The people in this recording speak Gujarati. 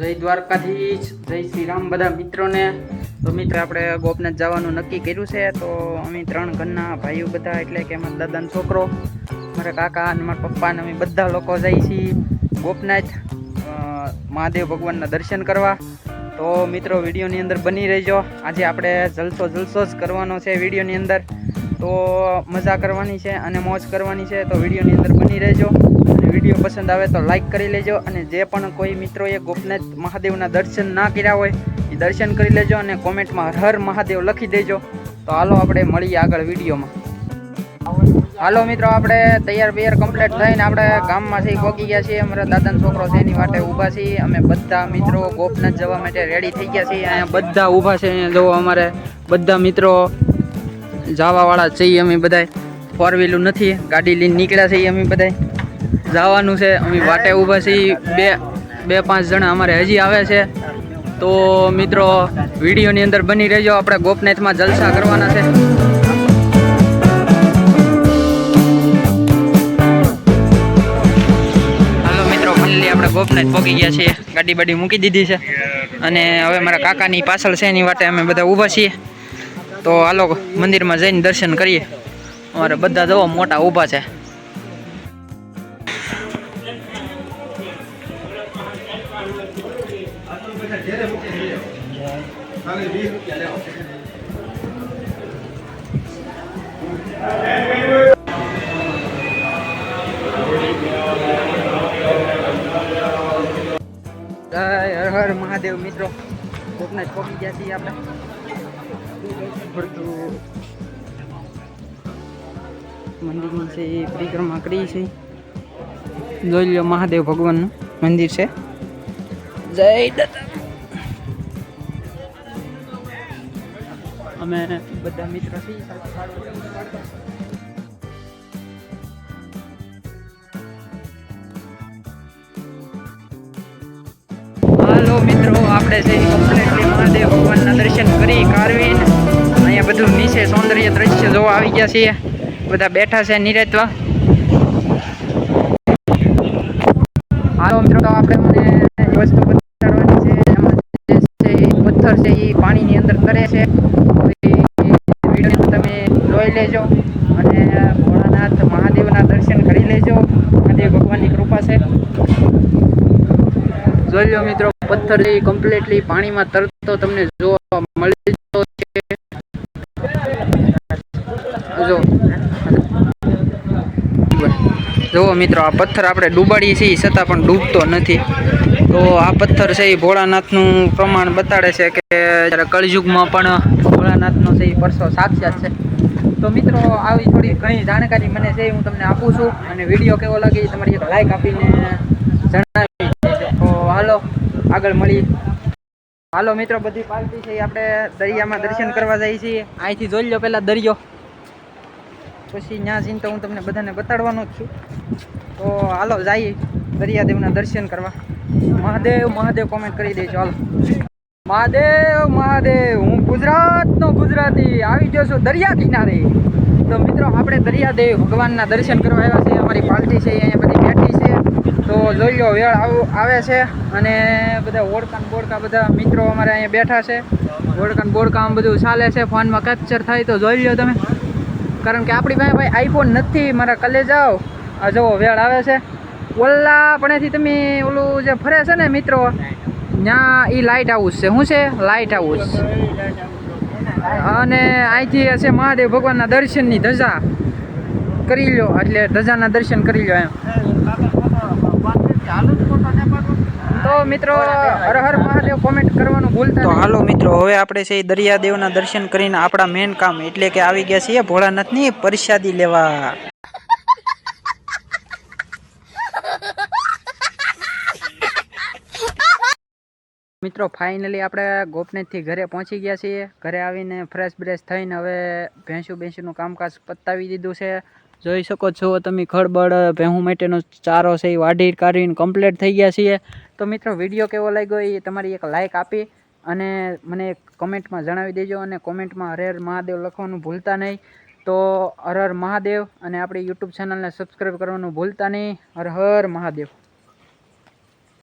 જય દ્વારકાધીશ, જય શ્રી રામ બધા મિત્રોને. તો મિત્ર, આપણે ગોપનાથ જવાનું નક્કી કર્યું છે, તો અમે ત્રણ ઘરના ભાઈઓ બધા, એટલે કે અમારા દાદાનો છોકરો, મારા કાકા અને મારા પપ્પા અમે બધા લોકો જઈએ છીએ ગોપનાથ મહાદેવ ભગવાનના દર્શન કરવા. તો મિત્રો, વિડીયોની અંદર બની રહેજો. આજે આપણે જલસો જલસો જ કરવાનો છે વિડીયોની અંદર. તો મજા કરવાની છે અને મોજ કરવાની છે, તો વિડીયોની અંદર બની રહેજો. વીડિયો પસંદ આવે તો લાઈક કરી લેજો અને જે પણ કોઈ મિત્રોએ ગોપનાથ મહાદેવના દર્શન ના કર્યા હોય એ દર્શન કરી લેજો અને કોમેન્ટમાં હર હર મહાદેવ લખી દેજો. તો હાલો આપણે મળીએ આગળ વિડીયોમાં. હાલો મિત્રો, આપણે તૈયાર બૈયાર કમ્પ્લીટ થઈને આપણે ગામમાંથી પહોંચી ગયા છીએ. અમારા દાદાનો છોકરો છે એની માટે ઊભા છીએ. અમે બધા મિત્રો ગોપનાથ જવા માટે રેડી થઈ ગયા છીએ. અહીંયા બધા ઊભા છે. અહીંયા જોવો અમારે બધા મિત્રો જવાવાળા છીએ અમે બધાય. ફોર વ્હીલું નથી. ગાડી લઈને નીકળ્યા છીએ અમે બધાય. જવાનું છે. અમે વાટે ઊભા છીએ. બે બે, પાંચ જણા અમારે હજી આવે છે. તો મિત્રો, વિડીયોની અંદર બની રહેજો. આપણે ગોપનાથમાં જલસા કરવાના છે. આપણે ગોપનાથ પહોંચી ગયા છીએ. ગાડી બાડી મૂકી દીધી છે. અને હવે મારા કાકાની પાછળ છે, એની વાટે અમે બધા ઊભા છીએ. તો હાલો, મંદિરમાં જઈને દર્શન કરીએ. અમારે બધા જવો મોટા ઊભા છે. હર મહાદેવ મિત્રો. કોકને પહોંચી ગયા છીએ આપણે. મંદિરની છે એ પરિક્રમા કરી છે. જોઈ લો મહાદેવ ભગવાનનું મંદિર છે. જય દાદા અમે બધા મિત્રો છીએ હાલો મિત્રો, આપણે છે કમ્પ્લીટલી મહાદેવ ભગવાનના દર્શન કરી કારવીને અહીંયા બધું નીચે સૌંદર્ય દ્રશ્ય જોવા આવી ગયા છીએ. બધા બેઠા છે નિરેતવા હાલો મિત્રો, તો આપણે મને વસ્તુ બતાડવાની છે, એમાં છે પથ્થર છે એ પાણીની અંદર કરે છે. વીડિયો તમે જોઈ લેજો અને ભોળાનાથ મહાદેવના દર્શન કરી લેજો. મહાદેવ ભગવાનની કૃપા છે. જોઈ લો મિત્રો, પથ્થર લઈ કમ્પ્લીટલી પાણીમાં તરતો તમને જોવા મળી જતો છે. જો. જુઓ મિત્રો, આ પથ્થર આપણે ડૂબાડીએ છીએ, છતાં પણ ડૂબતો નથી. તો આ પથ્થર છે એ ભોળાનાથનું પ્રમાણ બતાડે છે કે જ્યારે કળયુગમાં પણ ભોળાનાથનો છે એ પરસો સાક્ષાત છે. તો મિત્રો, આવી થોડી ઘણી જાણકારી મને છે હું તમને આપું છું અને વીડિયો કેવો લાગે એ તમારી એક લાઈક આપીને જણાવી તો હાલો, આગળ મળી. હાલો મિત્રો, બધી પાર્ટી છે આપણે દરિયામાં દર્શન કરવા જઈએ છીએ. અહીંથી જોઈ લો પહેલાં દરિયો. પછી ત્યાં જઈને તો હું તમને બધાને બતાડવાનો જ છું. તો હાલો, જઈએ. દરિયાદેવના દર્શન કરવા. મહાદેવ મહાદેવ કોમેન્ટ કરી દેજો હાલો મહાદેવ મહાદેવ, હું ગુજરાતનો ગુજરાતી. આવી ગયો છું દરિયા કિનારે. તો મિત્રો, આપણે દરિયાદેવ ભગવાનના દર્શન કરવા આવ્યા છે અમારી પાર્ટી છે, અહીંયા બધી બેઠી છે. તો જોઈ લો, વેળ આવ- આવે છે. અને બધા ઓળકાન બોડકા બધા મિત્રો અમારે અહીંયા બેઠા છે. ઓળકાન આમ બધું ચાલે છે. ફોનમાં કેપ્ચર થાય તો જોઈ લો તમે. કારણ કે આપણી પાસે ભાઈ આઈફોન નથી. મારા કલે જાઓ આ જવો વેળ આવે છે. ઓલા પણેથી તમે ઓલું જે ફરે છે ને મિત્રો ત્યાં એ લાઇટ હાઉસ છે. શું છે? લાઇટ હાઉસ અને અહીંથી હશે મહાદેવ ભગવાનના દર્શનની ધજા કરી લો એટલે ધજાના દર્શન કરી લો એમ. તો મિત્રો હર હર મહાદેવ કોમેન્ટ કરવાનું ભૂલતા તો હાલો મિત્રો હવે આપણે છે દરિયાદેવના દર્શન કરીને આપણા મેન કામ એટલે કે આવી ગયા છીએ ભોળાનાથની પ્રસાદી લેવા. મિત્રો ફાઇનલી આપણે ગોપનાથથી ઘરે પહોંચી ગયા છીએ. ઘરે આવીને ફ્રેશ બ્રેશ થઈને હવે ભેંસું ભેંસુનું કામકાજ પતાવી દીધું છે. જોઈ શકો છો, તમે ખળબળ ભેહું માટેનો ચારો છે, એ વાઢી કાઢીને કમ્પ્લીટ થઈ ગયા છીએ. તો મિત્રો વીડિયો કેવો લાગ્યો એ તમારી એક લાઇક આપી અને મને કમેન્ટમાં જણાવી દેજો અને કોમેન્ટમાં હરેર મહાદેવ લખવાનું ભૂલતા નહીં. તો હર હર મહાદેવ અને આપણી યુટ્યુબ ચેનલને સબસ્ક્રાઈબ કરવાનું ભૂલતા નહીં. હર હર મહાદેવ.